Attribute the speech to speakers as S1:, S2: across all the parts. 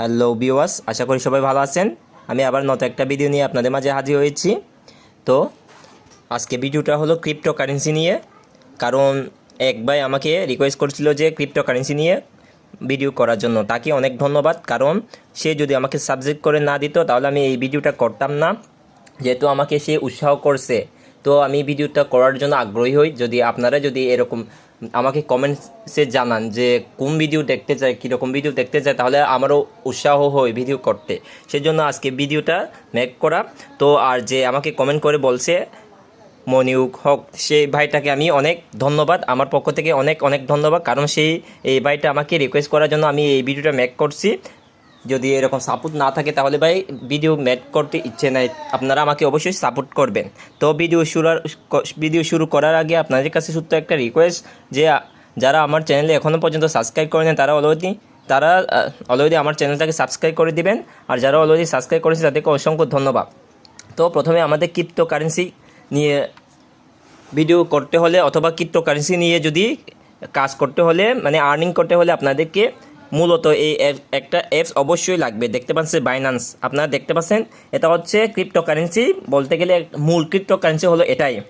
S1: Hello বিওয়াস আশা করি সবাই ভালো আছেন। আমি আবার নতুন একটা ভিডিও নিয়ে আপনাদের মাঝে হাজির হয়েছি। তো, আজকে ভিডিওটা হলো ক্রিপ্টো কারেন্সি নিয়ে। কারণ এক ভাই আমাকে রিকোয়েস্ট করছিল যে ক্রিপ্টো কারেন্সি নিয়ে ভিডিও করার জন্য। তাকে অনেক ধন্যবাদ, কারণ সে যদি আমাকে সাবজেক্ট করে না দিত, তাহলে আমি এই ভিডিওটা করতাম না। যেহেতু আমাকে সে উৎসাহ করছে। তো আমি ভিডিওটা করার জন্য আগ্রহী হই। যদি আপনারা যদি এরকম আমাকে কমেন্টসে জানান যে, কোন ভিডিও দেখতে চায়, কীরকম ভিডিও দেখতে চায়, তাহলে আমারও উৎসাহ হয় ভিডিও করতে। সেই জন্য আজকে ভিডিওটা মেক করা। তো আর যে আমাকে কমেন্ট করে বলছে মনিউক হক, সেই ভাইটাকে আমি অনেক ধন্যবাদ। আমার পক্ষ থেকে অনেক অনেক ধন্যবাদ। কারণ সেই, এই ভাইটা আমাকে রিকোয়েস্ট করার জন্য আমি এই ভিডিওটা মেক করছি। যদি এরকম সাপোর্ট না থাকে, তাহলে ভাই ভিডিও মেক করতে ইচ্ছে নাই। আপনারা আমাকে অবশ্যই সাপোর্ট করবেন। তো ভিডিও শুরু ভিডিও শুরু করার আগে আপনাদের কাছে শুধু একটা রিকোয়েস্ট যে, যারা আমার চ্যানেলে এখনও পর্যন্ত সাবস্ক্রাইব করেন, তারা অলরেডি তারা অলরেডি আমার চ্যানেলটাকে সাবস্ক্রাইব করে দিবেন। আর যারা অলরেডি সাবস্ক্রাইব করেছে, তাদেরকে অসংখ্য ধন্যবাদ। তো প্রথমে আমাদের ক্রিপ্টো কারেন্সি নিয়ে ভিডিও করতে হলে, অথবা ক্রিপ্টোকারেন্সি নিয়ে যদি কাজ করতে হলে মানে আর্নিং করতে হলে আপনাদেরকে মূলত এই একটা অ্যাপস অবশ্যই লাগবে। দেখতে পাচ্ছেন বাইনান্স আপনারা দেখতে পাচ্ছেন, এটা হচ্ছে ক্রিপ্টোকারেন্সি বলতে গেলে মূল ক্রিপ্টোকারেন্সি হলো এটাই।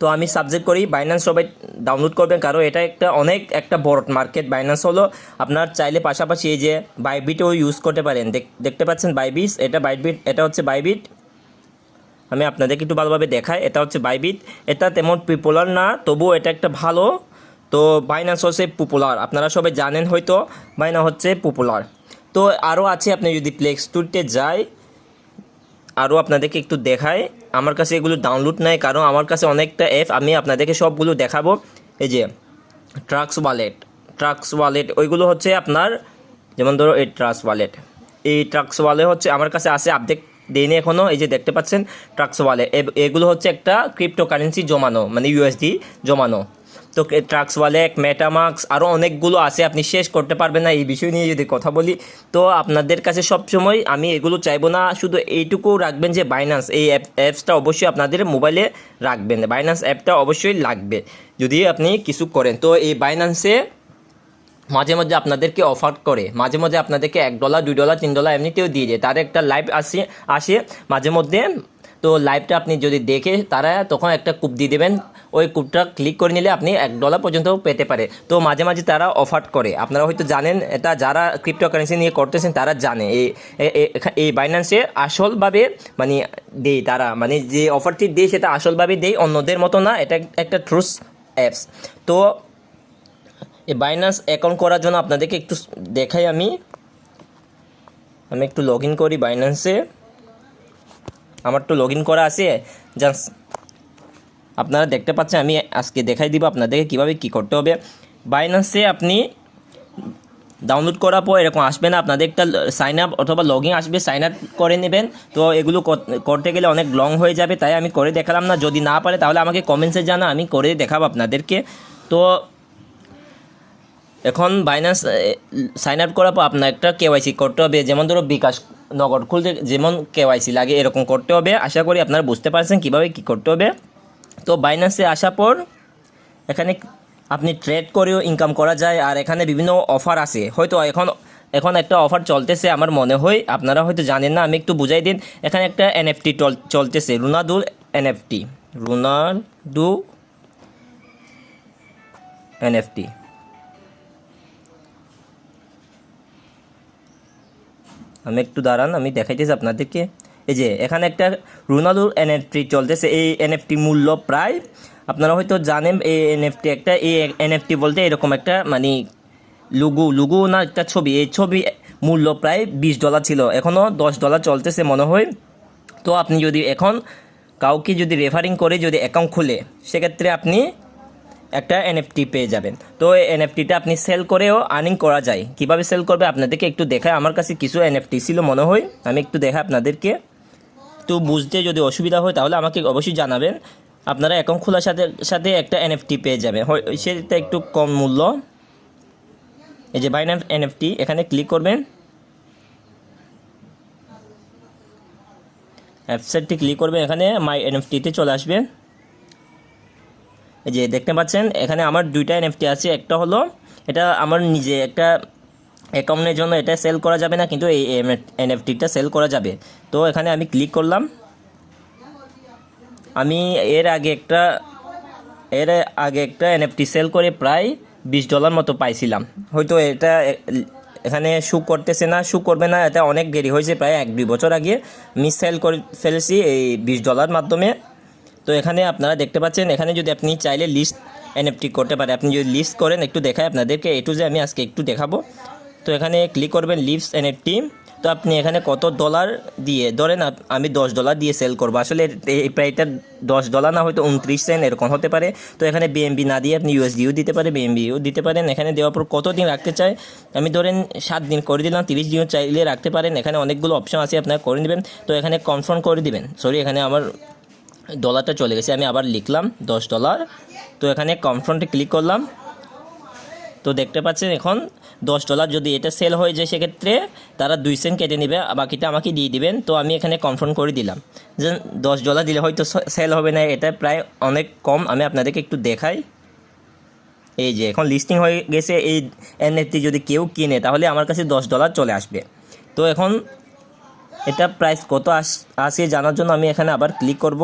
S1: তো আমি সাবজেক্ট করি বাইন্যান্স সবাই ডাউনলোড করবেন, কারণ এটা একটা অনেক একটা বড় মার্কেট বাইন্যান্স হলো আপনার চাইলে পাশাপাশি এই যে বাইবিটও ইউজ করতে পারেন। দেখ- দেখতে পাচ্ছেন বাইবিস এটা বাইবিট এটা হচ্ছে বাইবিট আমি আপনাদেরকে একটু ভালোভাবে দেখাই, এটা হচ্ছে বাইবিট এটা তেমন পপুলার না, তবুও এটা একটা ভালো তো বাইনান্স হচ্ছে পপুলার আপনারা সবাই জানেন হয়তো বাইনা হচ্ছে পপুলার তো আরও আছে, আপনি যদি প্লে স্টোরতে যায় আরও আপনাদেরকে একটু দেখায় আমার কাছে এগুলো ডাউনলোড নাই, কারণ আমার কাছে অনেকটা অ্যাপ আমি আপনাদেরকে সবগুলো দেখাবো। এই যে ট্রাক্স ওয়ালেট ট্রাক্স ওয়ালেট ওইগুলো হচ্ছে আপনার, যেমন ধরো এই ট্রাক্স ওয়ালেট এই ট্রাক্স ওয়ালেট হচ্ছে, আমার কাছে আছে আপডেট দেয়নি এখনও এই যে দেখতে পাচ্ছেন ট্রাক্স ওয়ালেট এগুলো হচ্ছে একটা ক্রিপ্টো কারেন্সি জমানো মানে ইউএসডি জমানো। তো ট্রাক্স ওয়ালেট মেটামাক্স আরও অনেকগুলো আছে, আপনি শেষ করতে পারবেন না, এই বিষয় নিয়ে যদি কথা বলি। তো আপনাদের কাছে সবসময় আমি এগুলো চাইব না, শুধু এইটুকু রাখবেন যে বাইন্যান্স এই অ্যাপ অ্যাপসটা অবশ্যই আপনাদের মোবাইলে রাখবেন। বাইন্যান্স অ্যাপটা অবশ্যই লাগবে, যদি আপনি কিছু করেন। তো এই বাইন্যান্সে মাঝে মাঝে আপনাদেরকে অফার করে, মাঝে মাঝে আপনাদেরকে এক ডলার দুই ডলার তিন ডলার এমনিতেও দিয়ে যায়। তার একটা লাইভ আসে আসে মাঝে মধ্যে। তো লাইভটা আপনি যদি দেখে, তারা তখন একটা কুপ দিয়ে দেবেন ওই কুপটা ক্লিক করে নিলে আপনি এক ডলার পর্যন্ত পেতে পারে। তো মাঝে মাঝে তারা অফার করে। আপনারা হয়তো জানেন, এটা যারা ক্রিপ্টো কারেন্সি নিয়ে করতেছেন, তারা জানে। এই এই বাইন্যান্সে আসলভাবে মানে দেয় তারা। মানে যে অফারটি দেয় সেটা আসলভাবে দেয় অন্যদের মতো না। এটা একটা ট্রুস অ্যাপস তো এই বাইনান্স অ্যাকাউন্ট করার জন্য আপনাদেরকে একটু দেখাই আমি। আমি একটু লগ ইন করি বাইন্যান্সে আমার তো লগ ইন করা আছে। জাস্ট আপনারা দেখতে পাচ্ছেন, আমি আজকে দেখাই দিব আপনাদেরকে কীভাবে কী করতে হবে। বাইন্যান্সে আপনি ডাউনলোড করার পর এরকম আসবে না, আপনাদের একটা সাইন আপ অথবা লগ ইন আসবে সাইন আপ করে নেবেন। তো এগুলো কর- করতে গেলে অনেক লং হয়ে যাবে, তাই আমি করে দেখালাম না। যদি না পারে তাহলে আমাকে কমেন্টসে জানা আমি করে দেখাবো আপনাদেরকে। তো এখন বাইন্যান্স সাইন আপ করার পর আপনার একটা কেওয়াইসি করতে হবে, যেমন ধরো বিকাশ নগদ খুলতে, যেমন কেওয়াইসি লাগে, এরকম করতে হবে। আশা করি আপনারা বুঝতে পারছেন কীভাবে কী করতে হবে। তো বাইন্যান্সে আসার পর এখানে আপনি ট্রেড করেও ইনকাম করা যায় আর এখানে বিভিন্ন অফার আছে। হয়তো এখন এখন একটা অফার চলতেছে আমার মনে হয়। আপনারা হয়তো জানেন না, আমি একটু বুঝাই দিন। এখানে একটা এনএফটি চলতেছে রুনাদুল এনএফটি রুনাডু এনএফটি আমি একটু দাঁড়ান, আমি দেখাইতেছি আপনাদেরকে। এই যে, এখানে একটা রোনালদোর এনএফটি চলতেছে। এই এনএফটি মূল্য প্রায়, আপনারা হয়তো জানেন, এই এনএফটি একটা, এই এনএফটি বলতে এরকম একটা মানে লুগু লুগু না একটা ছবি। এই ছবি মূল্য প্রায় বিশ ডলার ছিল। এখনও দশ ডলার চলতেছে মনে হয়। তো আপনি যদি এখন কাউকে যদি রেফারিং করে যদি অ্যাকাউন্ট খুলে, সেক্ষেত্রে আপনি একটা এনএফটি পেয়ে যাবেন। তো এই এনএফটিটা আপনি সেল করেও আর্নিং করা যায়। কীভাবে সেল করবে আপনাদেরকে একটু দেখায়। আমার কাছে কিছু এনএফটি ছিল মনে হয়। আমি একটু দেখাই আপনাদেরকে। তো বুঝতে যদি অসুবিধা হয়, তাহলে আমাকে অবশ্যই জানাবেন। আপনারা অ্যাকাউন্ট খোলার সাথে সাথে একটা এনএফটি পেয়ে হয়, সেটা একটু কম মূল্য। এই যে বাইন্যান্স এনএফটি এখানে ক্লিক করবেন। ওয়েবসাইটটি ক্লিক করবেন। এখানে মাই এনএফটিতে চলে আসবেন। এই যে দেখতে পাচ্ছেন, এখানে আমার দুইটা এনএফটি আছে। একটা হলো, এটা আমার নিজে একটা অ্যাকাউন্টের জন্য এটা সেল করা যাবে না, কিন্তু এই এনএফটিটা সেল করা যাবে। তো এখানে আমি ক্লিক করলাম। আমি এর আগে একটা, এর আগে একটা এনএফটি সেল করে প্রায় বিশ ডলার মতো পাইছিলাম। হয়তো এটা, এখানে শু করতেছে না শু করবে না, এটা অনেক দেরি হয়েছে, প্রায় এক, দুই বছর আগে আমি সেল করে ফেলেছি এই বিশ ডলার মাধ্যমে। তো এখানে আপনারা দেখতে পাচ্ছেন, এখানে যদি আপনি চাইলে লিস্ট এনএফটি করতে পারে, আপনি যদি লিস্ট করেন, একটু দেখায় আপনাদেরকে এটু যে আমি আজকে একটু দেখাবো। তো এখানে ক্লিক করবেন লিভস এনএফটি তো আপনি এখানে কত ডলার দিয়ে, ধরেন আমি দশ ডলার দিয়ে সেল করব। আসলে এই প্রাইসটা দশ ডলার না, হয়তো উনত্রিশ সেন্ট এরকম হতে পারে। তো এখানে বিএমবি না দিয়ে আপনি ইউএসডিও দিতে পারে বিএমবিও দিতে পারেন। এখানে দেওয়ার পর কত দিন রাখতে চাই? আমি ধরেন সাত দিন করে দিলাম, তিরিশ দিনও চাইলে রাখতে পারেন। এখানে অনেকগুলো অপশন আছে, আপনারা করে নেবেন। তো এখানে কনফার্ম করে দিবেন। সরি এখানে আমার ডলারটা চলে গেছে, আমি আবার লিখলাম দশ ডলার তো এখানে কনফার্মে ক্লিক করলাম। তো দেখতে পাচ্ছেন এখন দশ ডলার যদি এটা সেল হয়ে যায় সেক্ষেত্রে তারা দুই সেন্ট কেটে নেবে বাকিটা আমাকে দিয়ে দিবেন। তো আমি এখানে কনফার্ম করে দিলাম যে দশ ডলার দিলে হয়তো সেল হবে না, এটা প্রায় অনেক কম। আমি আপনাদেরকে একটু দেখাই। এই যে এখন লিস্টিং হয়ে গেছে, এই এনএফটি যদি কেউ কিনে, তাহলে আমার কাছে দশ ডলার চলে আসবে। তো এখন এটা প্রাইস কত আস, আসে জানার জন্য আমি এখানে আবার ক্লিক করব।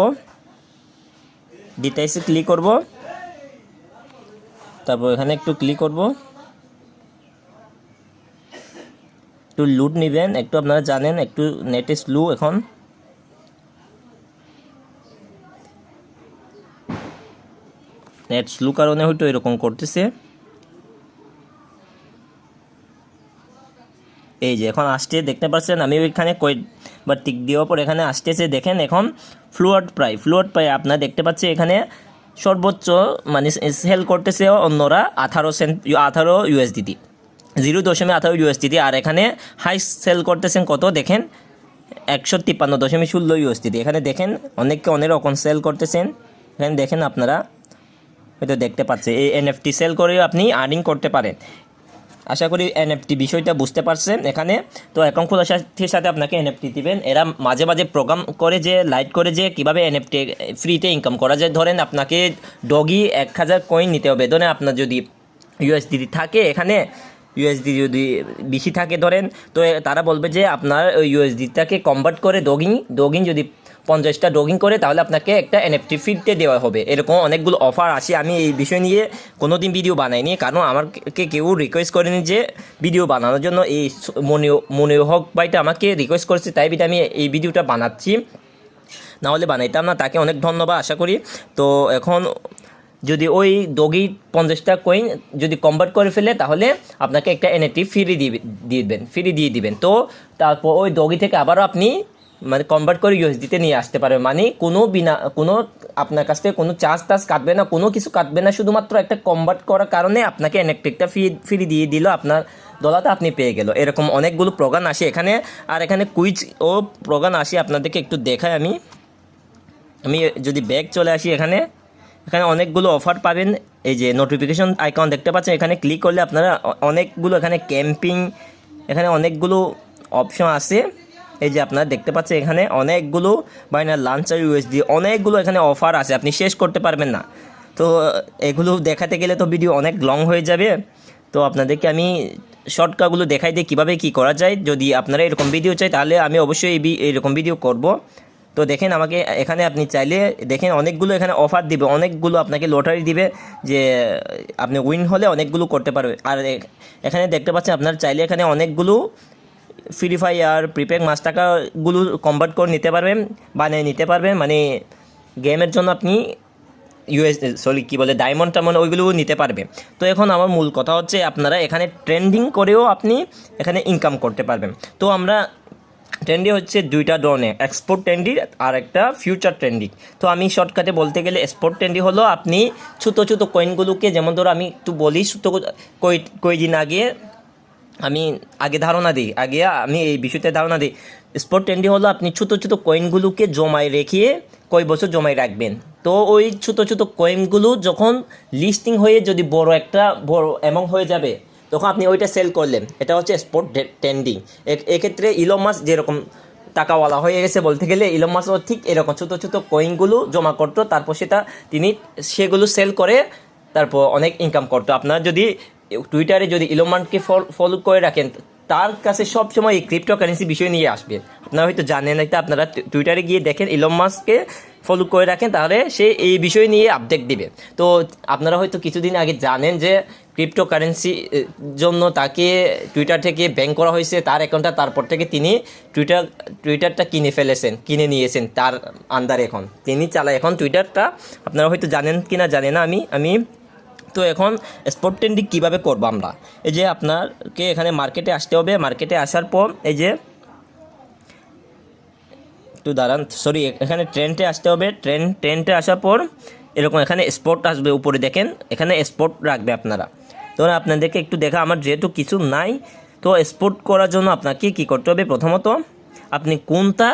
S1: ডিটেলসে ক্লিক করব। তারপর এখানে একটু ক্লিক করব। একটু লুট নেবেন, একটু আপনারা জানেন, একটু নেটে স্লো এখন। নেট স্লো কারণে হয়তো এরকম করতেছে। এই যে এখন আসছে, দেখতে পাচ্ছেন আমি ওইখানে কয়েকবার টিক দেওয়ার পর এখানে আসতেছে। দেখেন এখন ফ্লুয়ার্ড প্রায় ফ্লুয়ার্ড প্রায় আপনারা দেখতে পাচ্ছেন এখানে সর্বোচ্চ মানে সেল করতেছে অন্যরা আঠারো সেন্ট আঠারো ইউএসডিটি জিরো দশমিক আঠারো ইউএসডিটি আর এখানে হাই সেল করতেছেন কত দেখেন? একশো তিপ্পান্ন দশমিক ষোলো ইউএসডিটি এখানে দেখেন অনেককে অনেক রকম সেল করতেছেন। এখানে দেখেন আপনারা, হয়তো দেখতে পাচ্ছে, এই এনএফটি সেল করেও আপনি আর্নিং করতে পারেন। আশা করি এনএফটি বিষয়টা বুঝতে পারছেন এখানে। তো অ্যাকাউন্ট খোলার সাথে সাথে আপনাকে এনএফটি দিবেন। এরা মাঝে মাঝে প্রোগ্রাম করে যে লাইট করে যে, কীভাবে এনএফটি ফ্রিতে ইনকাম করা যায়। ধরেন আপনাকে ডগি এক হাজার কয়েন নিতে হবে। ধরেন আপনার যদি ইউএসডি থাকে এখানে ইউএসডি যদি বেশি থাকে ধরেন, তো তারা বলবে যে, আপনার ওই ইউএসডিটাকে কনভার্ট করে ডগিং ডগিং যদি পঞ্চাশটা ডগিং করে, তাহলে আপনাকে একটা এনএফটি ফিরতে দেওয়া হবে। এরকম অনেকগুলো অফার আসে। আমি এই বিষয় নিয়ে কোনো দিন ভিডিও বানাইনি। কারণ আমাকে কেউ রিকোয়েস্ট করেনি যে ভিডিও বানানোর জন্য। এই মনিও মনিও হক ভাইটা আমাকে রিকোয়েস্ট করেছে, তাই বিধে আমি এই ভিডিওটা বানাচ্ছি। না হলে বানাইতাম না। তাকে অনেক ধন্যবাদ, আশা করি। তো এখন যদি ওই ডগি পঞ্চাশটা কয়েন যদি কনভার্ট করে ফেলে, তাহলে আপনাকে একটা এনএটি ফ্রি দিবে দিবেন ফ্রি দিয়ে দিবেন। তো তারপর ওই ডগি থেকে আবারও আপনি মানে কনভার্ট করে ইউএসডিতে নিয়ে আসতে পারবেন মানে কোনো বিনা, কোনো আপনার কাছ থেকে কোনো চার্জ টার্জ কাটবে না, কোনো কিছু কাটবে না, শুধুমাত্র একটা কনভার্ট করার কারণে আপনাকে এনএকটিকটা ফ্রি ফ্রি দিয়ে দিল, আপনার ডলারটা আপনি পেয়ে গেল। এরকম অনেকগুলো প্রোগ্রাম আসে এখানে। আর এখানে কুইজ ও প্রোগ্রাম আসে, আপনাদেরকে একটু দেখাই আমি। আমি যদি ব্যাগ চলে আসি এখানে এখানে অনেকগুলো অফার পাবেন। এই যে নোটিফিকেশন আইকন দেখতে পাচ্ছেন, এখানে ক্লিক করলে আপনারা অনেকগুলো এখানে ক্যাম্পিং এখানে অনেকগুলো অপশন আছে এই যে আপনারা দেখতে পাচ্ছেন, এখানে অনেকগুলো বাইনার লাঞ্চার ইউএসডি অনেকগুলো এখানে অফার আছে, আপনি শেষ করতে পারবেন না। তো, এগুলো দেখাতে গেলে তো ভিডিও অনেক লং হয়ে যাবে। তো আপনাদেরকে আমি শর্টকাটগুলো দেখাই দিই কীভাবে কী করা যায়। যদি আপনারা এরকম ভিডিও চাই, তাহলে আমি অবশ্যই এই এরকম ভিডিও করব। তো দেখেন আমাকে এখানে আপনি চাইলে, দেখেন অনেকগুলো এখানে অফার দিবে, অনেকগুলো আপনাকে লটারি দিবে যে, আপনি উইন হলে অনেকগুলো করতে পারবে। আর এখানে দেখতে পাচ্ছেন, আপনার চাইলে এখানে অনেকগুলো ফ্রি ফায়ার প্রিপেড মাস টাকাগুলো কনভার্ট করে নিতে পারবেন বানিয়ে নিতে পারবেন মানে গেমের জন্য আপনি ইউএস সরি কী বলে ডায়মন্ড টামন্ড ওইগুলোও নিতে পারবে। তো এখন আমার মূল কথা হচ্ছে আপনারা এখানে ট্রেন্ডিং করেও আপনি এখানে ইনকাম করতে পারবেন। তো আমরা ট্রেন্ডি হচ্ছে দুইটা ধরনের এক্সপোর্ট ট্রেন্ডি আর একটা ফিউচার ট্রেন্ডিং তো আমি শর্টকাটে বলতে গেলে এক্সপোর্ট ট্রেন্ডি হলো আপনি ছোটো ছোটো কয়েনগুলোকে যেমন ধরো আমি একটু বলি, ছোটো কয়েকদিন আগে আমি আগে ধারণা দিই, আগে আমি এই বিষয়তে ধারণা দিই স্পট ট্রেন্ডি হলো আপনি ছোটো ছোটো কয়েনগুলোকে জমায় রেখে কয় বছর জমায় রাখবেন। তো ওই ছোটো ছোটো কয়েনগুলো যখন লিস্টিং হয়ে যদি বড় একটা, বড় অ্যামাউন্ট হয়ে যাবে, তখন আপনি ওইটা সেল করলেন। এটা হচ্ছে স্পট ট্রেন্ডিং এক্ষেত্রে ইলমাস যেরকম টাকাওয়ালা হয়ে গেছে বলতে গেলে ইলন মাস্কও ঠিক এরকম ছোটো ছোটো কয়েনগুলো জমা করতো, তারপর সেটা তিনি সেগুলো সেল করে, তারপর অনেক ইনকাম করতো। আপনার যদি টুইটারে যদি ইলোমানকে ফলো করে রাখেন, তার কাছে সবসময় এই ক্রিপ্টো কারেন্সি বিষয় নিয়ে আসবে। আপনারা হয়তো জানেন এটা আপনারা টুইটারে গিয়ে দেখেন মাস্ককে ফলো করে রাখেন, তাহলে সে এই বিষয় নিয়ে আপডেট দিবে। তো আপনারা হয়তো কিছুদিন আগে জানেন যে ক্রিপ্টো কারেন্সি জন্য তাকে টুইটার থেকে ব্যান করা হয়েছে, তার অ্যাকাউন্টটা তারপর থেকে তিনি টুইটার টুইটারটা কিনে ফেলেছেন, কিনে নিয়েছেন তার আন্ডারে এখন। তিনি চালায় এখন টুইটারটা আপনারা হয়তো জানেন কি না জানে না আমি আমি তো এখন স্পট ট্রেন্ডিং কীভাবে করব আমরা? এই যে আপনাকে এখানে মার্কেটে আসতে হবে। মার্কেটে আসার পর এই যে একটু দাঁড়ান সরি এখানে ট্রেনটে আসতে হবে। ট্রেন ট্রেনটে আসার পর এরকম এখানে স্পট আসবে উপরে দেখেন। এখানে স্পট রাখবে আপনারা। তো আপনাদেরকে একটু দেখা, আমার যেহেতু কিছু নাই, তো স্পোর্ট করার জন্য আপনাকে কি করতে হবে? প্রথমত আপনি কোনটা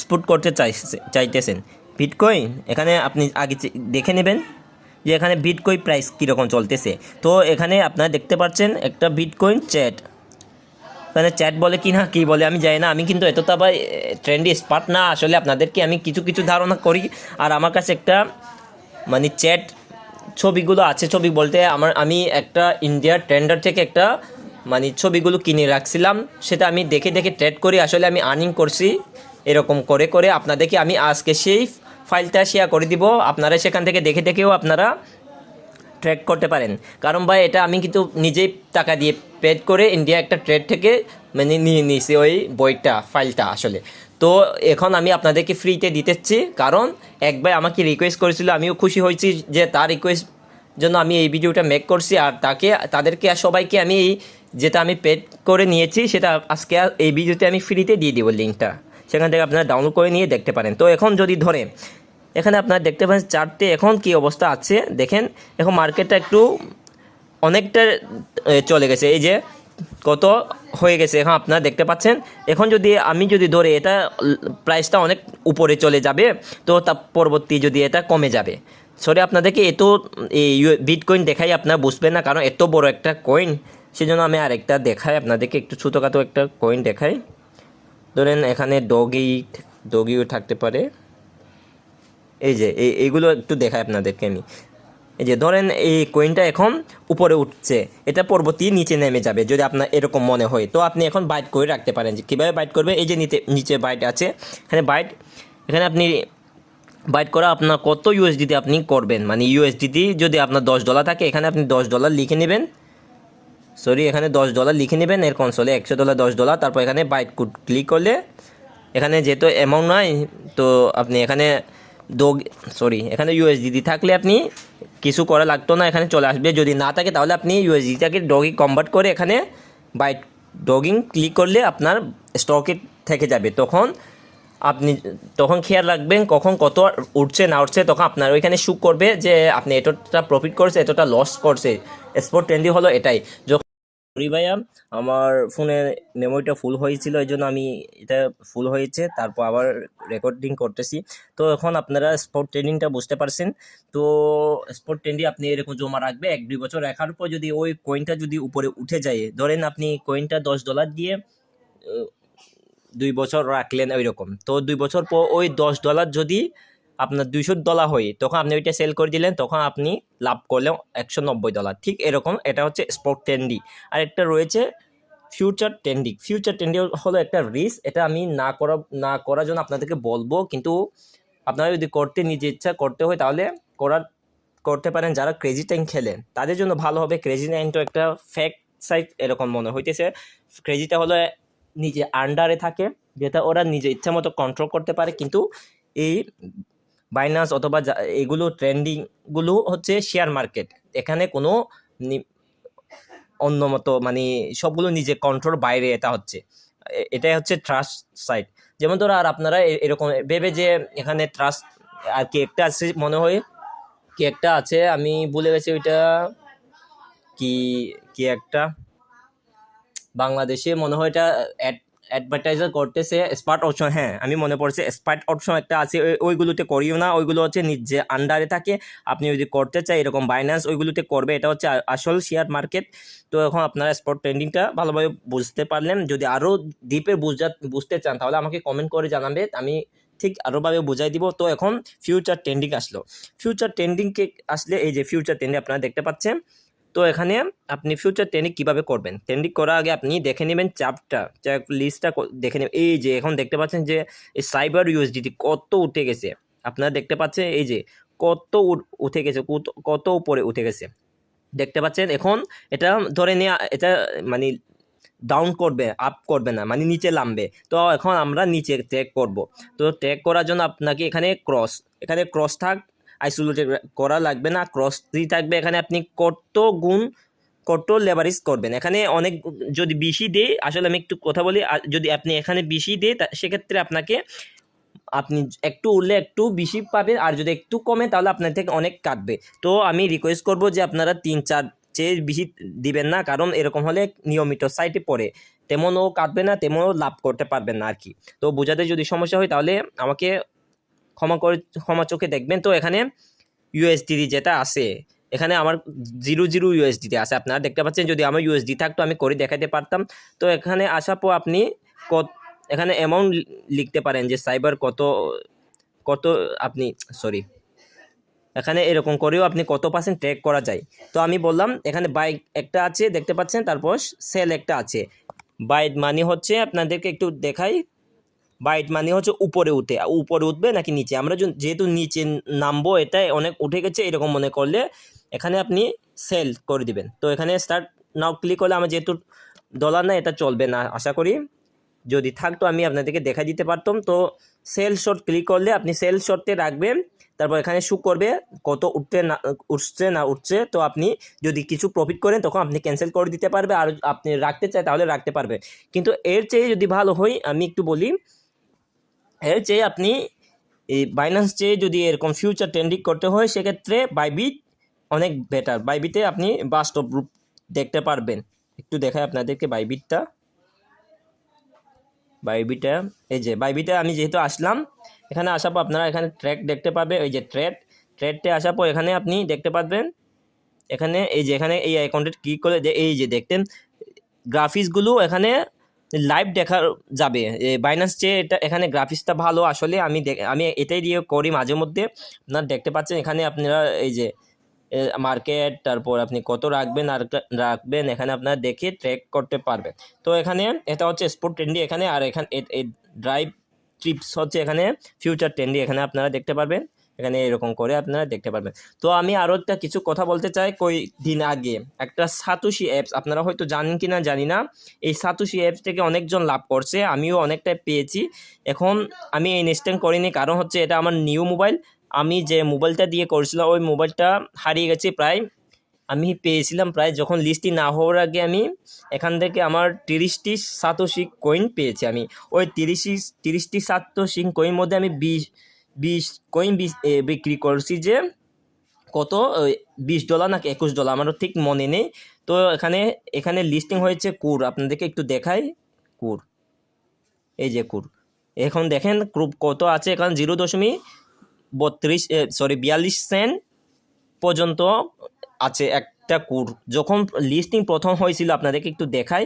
S1: স্পোর্ট করতে চাইছে, চাইতেছেন? বিটকয়েন এখানে আপনি আগে দেখে নেবেন। যে এখানে বিটকয়েন প্রাইস কীরকম চলতেছে। তো এখানে আপনারা দেখতে পাচ্ছেন একটা বিটকয়েন চ্যাট মানে চ্যাট বলে কি না, কী বলে আমি জানি না। আমি কিন্তু এতটা বা ট্রেন্ডি স্পার্ট না। আসলে আপনাদেরকে আমি কিছু কিছু ধারণা করি। আর আমার কাছে একটা মানে চ্যাট ছবিগুলো আছে ছবি বলতে আমার, আমি একটা ইন্ডিয়ার ট্রেন্ডার থেকে একটা মানে ছবিগুলো কিনে রাখছিলাম। সেটা আমি দেখে দেখে ট্রেড করি। আসলে আমি আর্নিং করছি এরকম করে করে আপনাদেরকে আমি আজকে সেই ফাইলটা শেয়ার করে দিব। আপনারা সেখান থেকে দেখে দেখেও আপনারা ট্রেড করতে পারেন। কারণ ভাই, এটা আমি কিন্তু নিজেই টাকা দিয়ে পেড করে ইন্ডিয়া একটা ট্রেড থেকে মানে নিয়ে নিয়েছি ওই বইটা, ফাইলটা আসলে। তো এখন আমি আপনাদেরকে ফ্রিতে দিতেছি। কারণ এক ভাই আমাকে রিকোয়েস্ট করেছিল, আমিও খুশি হয়েছি যে তার রিকোয়েস্ট জন্য আমি এই ভিডিওটা মেক করছি। আর তাকে, তাদেরকে আর সবাইকে আমি এই যেটা আমি পেড করে নিয়েছি, সেটা আজকে এই ভিডিওতে আমি ফ্রিতে দিয়ে দিব লিঙ্কটা সেখান থেকে আপনারা ডাউনলোড করে নিয়ে দেখতে পারেন। তো এখন যদি ধরে এখানে আপনারা দেখতে পাচ্ছেন চারটে এখন কি অবস্থা আছে, দেখেন, এখন মার্কেটটা একটু অনেকটা চলে গেছে। এই যে কত হয়ে গেছে এখন আপনারা দেখতে পাচ্ছেন। এখন যদি আমি যদি ধরে, এটা প্রাইসটা অনেক উপরে চলে যাবে, তো তার পরবর্তী যদি এটা কমে যাবে। সরি আপনাদেরকে এত এই বিটকয়েন দেখাই আপনারা বুঝবেন না, কারণ এত বড় একটা কয়েন সেজন্য আমি আরেকটা দেখাই, আপনাদেরকে একটু ছোটোখাটো একটা কয়েন দেখাই। ধরেন এখানে ডগি ডগিও থাকতে পারে। এই যে, এই, এইগুলো একটু দেখাই আপনাদেরকে আমি। এই যে, ধরেন এই কয়েনটা এখন উপরে উঠছে, এটা পরবর্তী নিচে নেমে যাবে, যদি আপনার এরকম মনে হয়। তো আপনি এখন বাইট করে রাখতে পারেন যে, কীভাবে বাইট করবে? এই যে নিচে নিচে বাইট আছে। এখানে বাইট এখানে আপনি বাইট করা আপনার কত ইউএসডিতে আপনি করবেন? মানে ইউএসডিটি যদি আপনার দশ ডলার থাকে, এখানে আপনি দশ ডলার লিখে নেবেন। সরি এখানে দশ ডলার লিখে নেবেন এর কনসোলে একশো ডলার দশ ডলার তারপর এখানে বাইট কোড ক্লিক করলে এখানে যেহেতু অ্যামাউন্ট নাই, তো আপনি এখানে ডোগ সরি এখানে ইউএসডিটি থাকলে আপনি কিছু করা লাগতো না, এখানে চলে আসবে। যদি না থাকে তাহলে আপনি ইউএসডিটাকে ডগি কনভার্ট করে এখানে বাইট ডগিং ক্লিক করলে আপনার স্টকে থেকে যাবে। তখন আপনি, তখন খেয়াল রাখবেন কখন কত উঠছে, না উঠছে, তখন আপনার ওইখানে শু করবে যে আপনি এতটা প্রফিট করছে, এতটা লস করছে। স্পোর্ট ট্রেন্ডি হলো এটাই। যখন সরি ভাইয়া, আমার ফোনের মেমোরিটা ফুল হয়েছিল, এই জন্য আমি এটা ফুল হয়েছে, তারপর আবার রেকর্ডিং করতেছি। তো এখন আপনারা স্পোর্ট ট্রেন্ডিংটা বুঝতে পারছেন। তো স্পোর্ট ট্রেন্ডি আপনি এরকম জমা রাখবে এক, দুই বছর রাখার পর যদি ওই কয়েনটা যদি উপরে উঠে যায়, ধরেন আপনি কয়েনটা দশ ডলার দিয়ে দুই বছর রাখলেন ওই রকম তো দুই বছর পর ওই দশ ডলার যদি আপনার দুইশো ডলার হয়, তখন আপনি ওইটা সেল করে দিলেন, তখন আপনি লাভ করলেন একশো নব্বই ডলার ঠিক এরকম, এটা হচ্ছে স্পট ট্রেন্ডি আর একটা রয়েছে ফিউচার ট্রেন্ডিং ফিউচার ট্রেন্ডিং হলো একটা রিস্ক এটা আমি না করা, না করার জন্য আপনাদেরকে বলব, কিন্তু আপনারা যদি করতে, নিজে ইচ্ছা করতে হয়, তাহলে করার, করতে পারেন যারা ক্রেজি টাইম খেলেন তাদের জন্য ভালো হবে ক্রেজি তো একটা ফ্যাক সাইট এরকম মনে হইতেছে। ক্রেজিটা হলো নিজে আন্ডারে থাকে, যেটা ওরা নিজে ইচ্ছা মতো কন্ট্রোল করতে পারে, কিন্তু এই বাইনান্স অথবা এগুলো ট্রেন্ডিংগুলো হচ্ছে শেয়ার মার্কেট এখানে কোনো অন্য মতো মানে সবগুলো নিজে কন্ট্রোল বাইরে এটা হচ্ছে। এটাই হচ্ছে ট্রাস্ট সাইট যেমন ধরো আর আপনারা এরকম ভেবে যে এখানে ট্রাস্ট আর কি একটা আছে মনে হয়, কি একটা আছে আমি ভুলে গেছি ওইটা, কি কি একটা? বাংলাদেশে মনে হয় এটা অ্যাডভার্টাইজার করতেছে স্পার্ট অপশন হ্যাঁ আমি মনে পড়ছে স্পার্ট অপশন একটা আছে, ওই- ওইগুলোতে করিও না, ওইগুলো হচ্ছে নিজে আন্ডারে থাকে, আপনি যদি করতে চাই এরকম বাইন্যান্স ওইগুলোতে করবে, এটা হচ্ছে আসল শেয়ার মার্কেট তো এখন আপনারা স্পট ট্রেন্ডিংটা ভালোভাবে বুঝতে পারলেন, যদি আরও ডিপে বুঝা, বুঝতে চান, তাহলে আমাকে কমেন্ট করে জানাবে, আমি ঠিক আরোভাবে বুঝাই দিব, তো এখন ফিউচার ট্রেন্ডিং আসলো ফিউচার ট্রেন্ডিংকে আসলে, এই যে ফিউচার ট্রেন্ডিং আপনারা দেখতে পাচ্ছেন তো এখানে আপনি ফিউচার ট্রেন্ডিং কীভাবে করবেন? ট্রেন্ডিং করার আগে আপনি দেখে নেবেন চাপটা চাপ লিস্টটা দেখে নেবেন। এই যে এখন দেখতে পাচ্ছেন যে সাইবার ইউএসডিটি কত উঠে গেছে। আপনারা দেখতে পাচ্ছেন এই যে কত উঠ- গেছে, কত- উপরে উঠে গেছে। দেখতে পাচ্ছেন এখন এটা ধরে নিয়ে, এটা মানে ডাউন করবে আপ করবে না মানে নিচে নামবে। তো এখন আমরা নিচে ট্র্যাক করব। তো ট্র্যাক করার জন্য আপনাকে এখানে ক্রস এখানে ক্রস থাক আইসোলেটেড করা লাগবে না ক্রস থ্রি থাকবে, এখানে আপনি কত গুণ, কত লেভারেজ করবেন। এখানে অনেক, যদি বেশি দেয়, আসলে আমি একটু কথা বলি যদি আপনি এখানে বেশি দেয় সেক্ষেত্রে আপনাকে আপনি একটু উঠলে একটু বেশি পাবেন, আর যদি একটু কমে, তাহলে আপনার থেকে অনেক কাটবে। তো আমি রিকোয়েস্ট করব যে আপনারা তিন, চার চেয়ে বেশি দিবেন না, কারণ এরকম হলে নিয়মিত সাইটে পড়ে। তেমনও কাটবে না, তেমনও লাভ করতে পারবেন না আর কি। তো বোঝাতে যদি সমস্যা হয়, তাহলে আমাকে ক্ষমা করে, ক্ষমা চোখে দেখবেন। তো এখানে ইউএসডি যেটা আছে, এখানে আমার জিরো জিরো ইউএসডিতে আছে। আপনারা দেখতে পাচ্ছেন যদি আমার ইউএসডি থাকতো, আমি করে দেখাতে পারতাম। তো এখানে আসার পর আপনি কত, এখানে অ্যামাউন্ট লিখতে পারেন যে সাইবার কত কত আপনি সরি এখানে এরকম করেও আপনি কত পার্সেন্ট ট্র্যাক করা যায়। তো আমি বললাম, এখানে বাইক একটা আছে, দেখতে পাচ্ছেন, তারপর সেল একটা আছে। বাইট মানি হচ্ছে, আপনাদেরকে একটু দেখাই। বাইট মানে হচ্ছে উপরে উঠে। উপরে উঠবে নাকি নিচে? আমরা যেহেতু নিচে নামবো এটা অনেক উঠে গেছে, এরকম মনে করলে এখানে আপনি সেল করে দিবেন। তো এখানে স্টার্ট নাও ক্লিক করলে আমার যেহেতু ডলার না এটা চলবে না, আশা করি। যদি থাকতো আমি আপনাদেরকে দেখা দিতে পারতাম। তো সেল শট ক্লিক করলে আপনি সেল শটে রাখবেন, তারপর এখানে শু করবে, কত উঠতে না, উঠছে না উঠছে, তো আপনি যদি কিছু প্রফিট করেন, তখন আপনি ক্যান্সেল করে দিতে পারবে। আর আপনি রাখতে চায় তাহলে রাখতে পারবে। কিন্তু এর চেয়ে যদি ভালো হয়, আমি একটু বলি এর চেয়ে আপনি এই বাইন্যান্স চেয়ে যদি এরকম ফিউচার ট্রেন্ডিং করতে হয়, সেক্ষেত্রে বাইবিট অনেক বেটার বাইবিটে আপনি বাস্তব রূপ দেখতে পারবেন। একটু দেখায় আপনাদেরকে বাইবিটটা বাইবিটা এই যে বাইবিটা আমি যেহেতু আসলাম, এখানে আসার পর আপনারা এখানে ট্র্যাক দেখতে পাবে, এই যে ট্রেড ট্রেডটে আসার পর এখানে আপনি দেখতে পারবেন, এখানে এই যে এখানে এই অ্যাকাউন্টে ক্লিক করে যে এই যে দেখতেন গ্রাফিক্সগুলো এখানে লাইভ দেখা যাবে। বাইনান্স চেয়ে এটা, এখানে গ্রাফিক্সটা ভালো আসলে আমি আমি এটাই দিয়ে করি মাঝে মধ্যে। আপনারা দেখতে পাচ্ছেন এখানে আপনারা এই যে মার্কেট তারপর আপনি কত রাখবেন আর রাখবেন এখানে আপনারা দেখে ট্র্যাক করতে পারবেন। তো এখানে এটা হচ্ছে স্পোর্ট ট্রেন্ডি এখানে আর এখানে ড্রাইভ ট্রিপস হচ্ছে এখানে ফিউচার ট্রেন্ডি এখানে আপনারা দেখতে পারবেন। এখানে এরকম করে আপনারা দেখতে পারবেন। তো আমি আরও একটা কিছু কথা বলতে চাই কই দিন আগে। একটা সাতুশি অ্যাপস আপনারা হয়তো জানেন কি না জানি না, এই সাতুশি অ্যাপস থেকে অনেকজন লাভ করছে, আমিও অনেকটাই পেয়েছি। এখন আমি এই ইনস্ট্যান্ট করিনি, কারণ হচ্ছে এটা আমার নিউ মোবাইল আমি যে মোবাইলটা দিয়ে করেছিলাম, ওই মোবাইলটা হারিয়ে গেছে প্রায়, আমি পেয়েছিলাম প্রায় যখন লিস্টটি না হওয়ার আগে আমি এখান থেকে আমার তিরিশটি সাতোশি কয়েন পেয়েছি আমি। ওই তিরিশটি তিরিশটি সাতোশি কয়েন মধ্যে আমি বিশ বিশ কয়েন বিক্রি করছি যে কত বিশ ডলার নাকি একুশ ডলার আমারও ঠিক মনে নেই। তো এখানে এখানে লিস্টিং হয়েছে কুর, আপনাদেরকে একটু দেখাই। কুর, এই যে কুর। এখন দেখেন ক্রুপ কত আছে, এখানে জিরো দশমিক বত্রিশ সরি বিয়াল্লিশ সেন্ট পর্যন্ত আছে একটা কুর। যখন লিস্টিং প্রথম হয়েছিল, আপনাদেরকে একটু দেখাই।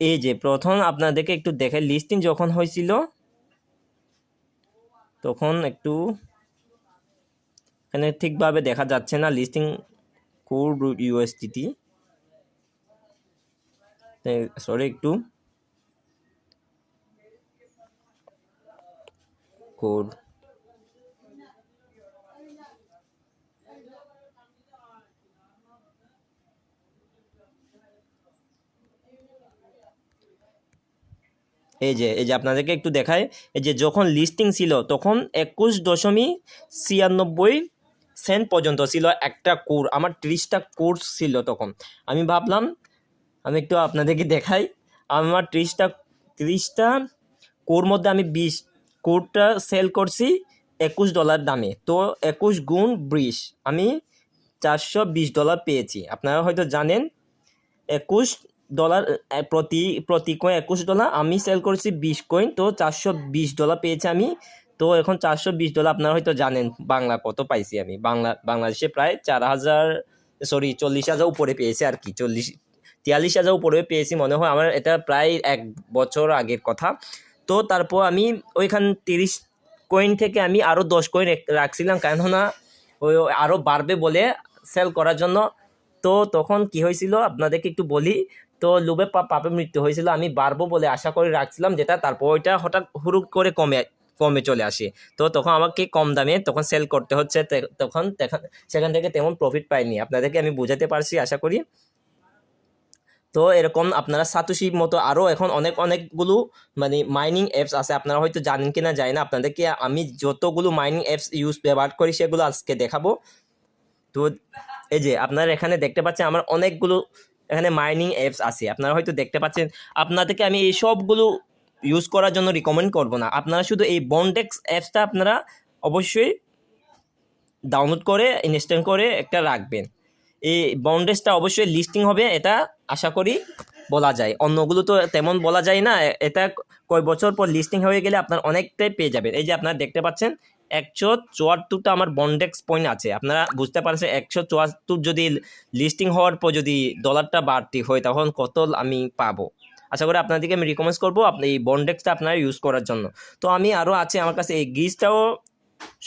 S1: এই যে প্রথম আপনাদেরকে একটু দেখাই লিস্টিং যখন হয়েছিল তখন একটু এখানে ঠিকভাবে দেখা যাচ্ছে না লিস্টিং কোড ইউএসডিটি সরি একটু। কোড এই যে এই যে আপনাদেরকে একটু দেখায় এই যে যখন লিস্টিং ছিল, তখন একুশ দশমিক ছিয়ানব্বই সেন্ট পর্যন্ত ছিল একটা কোর, আমার তিরিশটা কোর্স ছিল তখন। আমি ভাবলাম, আমি একটু আপনাদেরকে দেখাই, আমার তিরিশটা তিরিশটা কোর মধ্যে আমি বিশ, কোরটা সেল করছি একুশ ডলার দামে। তো একুশ গুণ বিশ, আমি চারশো বিশ ডলার পেয়েছি। আপনারা হয়তো জানেন, একুশ ডলার প্রতি প্রতি কয়েন একুশ ডলার আমি সেল করেছি বিশ কয়েন তো চারশো বিশ ডলার পেয়েছি আমি। তো এখন চারশো বিশ ডলার আপনারা হয়তো জানেন বাংলা কত পাইছি আমি। বাংলা, বাংলাদেশে প্রায় চার হাজার সরি চল্লিশ হাজার উপরে পেয়েছি আর কি, চল্লিশ, তিয়াল্লিশ হাজার উপরে পেয়েছি মনে হয়। আমার এটা প্রায় এক বছর আগের কথা। তো তারপর আমি ওইখান তিরিশ কয়েন থেকে আমি আরও দশ কয়েন রাখছিলাম, কেননা ওই আরও বাড়বে বলে সেল করার জন্য। তো তখন কি হয়েছিল, আপনাদেরকে একটু বলি তো পা- পাপে মৃত্যু হয়েছিল। আমি বাড়বো বলে আশা করে রাখছিলাম যেটা তারপর ওইটা হঠাৎ হুড়ুক করে কমে কমে চলে আসে। তো তখন আমাকে কম দামে তখন সেল করতে হচ্ছে। তখন সেখান থেকে তেমন প্রফিট পাইনি। আপনাদেরকে আমি বোঝাতে পারছি, আশা করি। তো এরকম আপনারা সাতুশির মতো আরও এখন অনেক অনেকগুলো মানে মাইনিং অ্যাপস আছে। আপনারা হয়তো জানেন কি না জানি না। আপনাদেরকে আমি যতগুলো মাইনিং অ্যাপস ইউজ ব্যবহার করি সেগুলো আজকে দেখাবো। তো এই যে আপনারা এখানে দেখতে পাচ্ছেন, আমার অনেকগুলো এখানে মাইনিং অ্যাপস আছে। আপনারা হয়তো দেখতে পাচ্ছেন, আপনাদেরকে আমি এই সবগুলো ইউজ করার জন্য রিকমেন্ড করব না। আপনারা শুধু এই বন্ডেক্স অ্যাপসটা আপনারা অবশ্যই ডাউনলোড করে ইনস্টল করে একটা রাখবেন। এই বন্ডেজটা অবশ্যই লিস্টিং হবে, এটা আশা করি বলা যায়। অন্যগুলো তো তেমন বলা যায় না। এটা কয় বছর পর লিস্টিং হয়ে গেলে আপনার অনেকটাই পেয়ে যাবেন। এই যে আপনারা দেখতে পাচ্ছেন, একশো চুয়াত্তরটা আমার বন্ডেক্স পয়েন্ট আছে। আপনারা বুঝতে পারছেন, একশো চুয়াত্তর যদি লিস্টিং হওয়ার পর যদি ডলারটা বাড়তি হয়, তখন কত আমি পাবো? আশা করি আপনাদেরকে আমি রিকমেন্ড করব আপনি এই বন্ডেক্সটা আপনারা ইউজ করার জন্য। তো আমি আরও আছে আমার কাছে, এই গিজটাও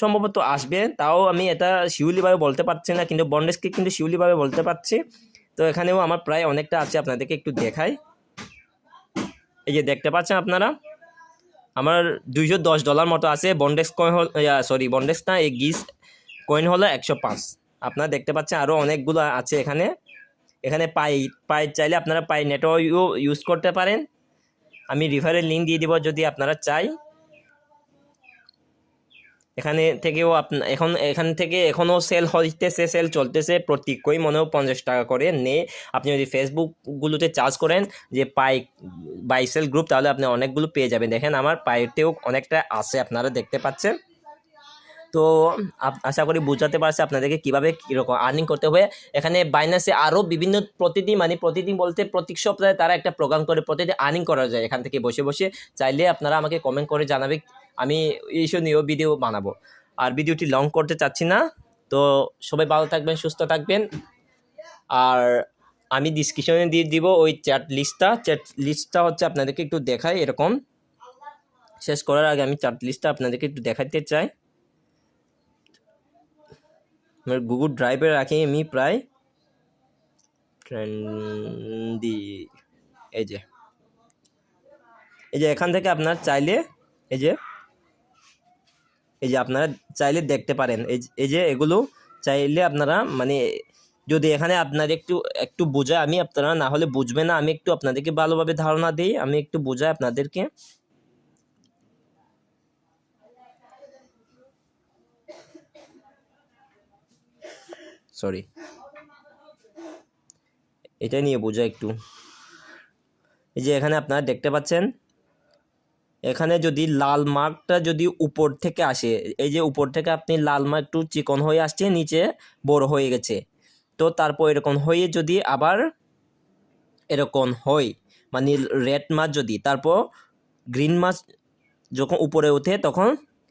S1: সম্ভবত আসবে। তাও আমি এটা শিউলিভাবে বলতে পারছি না, কিন্তু বন্ডেজকে কিন্তু শিউলিভাবে বলতে পারছি। তো এখানেও আমার প্রায় অনেকটা আছে, আপনাদেরকে একটু দেখাই। এই যে দেখতে পাচ্ছেন আপনারা, আমার দুইশো দশ ডলার মতো আছে। বন্ডেক্স কয়েন হল সরি বন্ডেক্স না, এই গিস কয়েন হলো একশো পাঁচ। আপনারা দেখতে পাচ্ছেন আরও অনেকগুলো আছে এখানে। এখানে পাই পাই চাইলে আপনারা পাই নেটওয়ার্ক ইউজ করতে পারেন। আমি রিফারের লিঙ্ক দিয়ে দিব যদি আপনারা চাই। এখানে থেকেও আপনার এখন, এখান থেকে এখনও সেল হইতেছে সেল চলতেছে প্রতি কই মনেও পঞ্চাশ টাকা করে। নে, আপনি যদি ফেসবুকগুলোতে চার্জ করেন যে পাই বাই সেল গ্রুপ তাহলে আপনি অনেকগুলো পেয়ে যাবেন। দেখেন আমার পাইতেও অনেকটা আছে, আপনারা দেখতে পাচ্ছেন। তো আশা করি বোঝাতে পারছি আপনাদেরকে কীভাবে কীরকম আর্নিং করতে হবে। এখানে বাইনাসে আরও বিভিন্ন প্রতিদিন মানে প্রতিদিন বলতে প্রতি সপ্তাহে তারা একটা প্রোগ্রাম করে, প্রতিদিন আর্নিং করা যায় এখান থেকে বসে বসে। চাইলে আপনারা আমাকে কমেন্ট করে জানাবে, আমি এইসব নিয়েও ভিডিও বানাবো। আর ভিডিওটি লং করতে চাচ্ছি না। তো সবাই ভালো থাকবেন, সুস্থ থাকবেন। আর আমি ডিসক্রিপশনে দিয়ে দিব ওই চ্যাট লিস্টটা চ্যাট লিস্টটা হচ্ছে আপনাদেরকে একটু দেখাই, এরকম। শেষ করার আগে আমি চ্যাট লিস্টটা আপনাদেরকে একটু দেখাতে চাই। আমার গুগল ড্রাইভে রাখি আমি প্রায়। ট্রেন্ডি এই যে। এই যে এখান থেকে আপনার চাইলে, এই যে এই যে আপনারা চাইলে দেখতে পারেন। এই যে- এগুলো চাইলে আপনারা মানে যদি এখানে আপনার একটু একটু বোঝায়, আমি আপনারা না হলে বুঝবে না। আমি একটু আপনাদেরকে ভালোভাবে ধারণা দিই, আমি একটু বোঝাই আপনাদেরকে। সরি এটা নিয়ে বোঝা একটু। এই যে এখানে আপনারা দেখতে পাচ্ছেন, এখানে যদি লাল মার্কটা যদি উপর থেকে আসে, এই যে উপর থেকে আপনি লাল মার্ক একটু চিকন হয়ে আসছে, নিচে বড় হয়ে গেছে। তো তারপর এরকম হয়ে যদি আবার এরকম হয় মানে রেড মাছ যদি, তারপর গ্রিন মাছ যখন উপরে ওঠে, তখন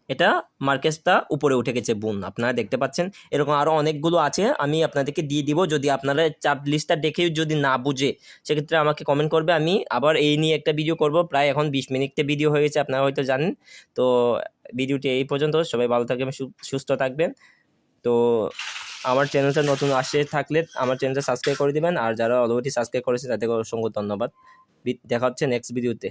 S1: এটা মার্কেটটা উপরে উঠে গেছে, বুন। আপনারা দেখতে পাচ্ছেন, এরকম আরও অনেকগুলো আছে, আমি আপনাদেরকে দিয়ে দিব। যদি আপনারা চার্ট লিস্টটা দেখেও যদি না বুঝে, সেক্ষেত্রে আমাকে কমেন্ট করবে, আমি আবার এই নিয়ে একটা ভিডিও করব। প্রায় এখন বিশ মিনিটে ভিডিও হয়ে গেছে, আপনারা হয়তো জানেন। তো ভিডিওটি এই পর্যন্ত, সবাই ভালো থাকবেন সুস্থ থাকবেন। তো আমার চ্যানেলটা নতুন আসে থাকলে আমার চ্যানেলটা সাবস্ক্রাইব করে দিবেন, আর যারা অলরেডি সাবস্ক্রাইব করেছে, তাদেরকে অসংখ্য ধন্যবাদ। দেখা হচ্ছে নেক্সট ভিডিওতে